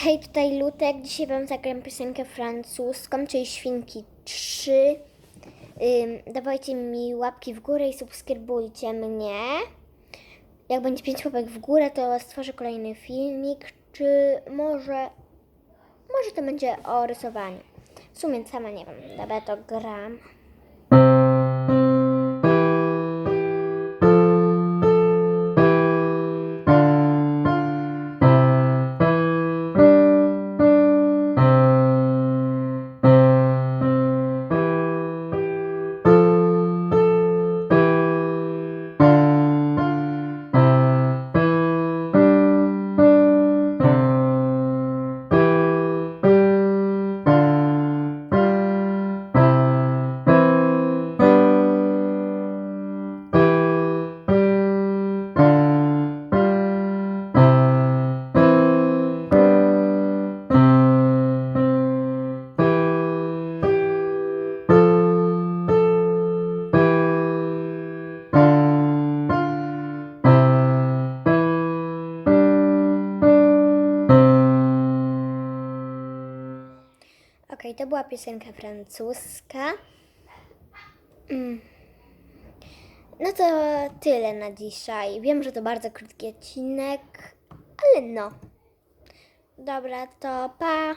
Hej, tutaj Lutek. Dzisiaj Wam zagram piosenkę francuską, czyli Świnki 3. Ym, dawajcie mi łapki w górę i subskrybujcie mnie. Jak będzie 5 łapek w górę, to stworzę kolejny filmik, czy może... Może to będzie o rysowaniu. W sumie sama nie wiem. Dobra, to gram. Okej, to była piosenka francuska. Mm. No to tyle na dzisiaj. Wiem, że to bardzo krótki odcinek, ale no. Dobra, to pa.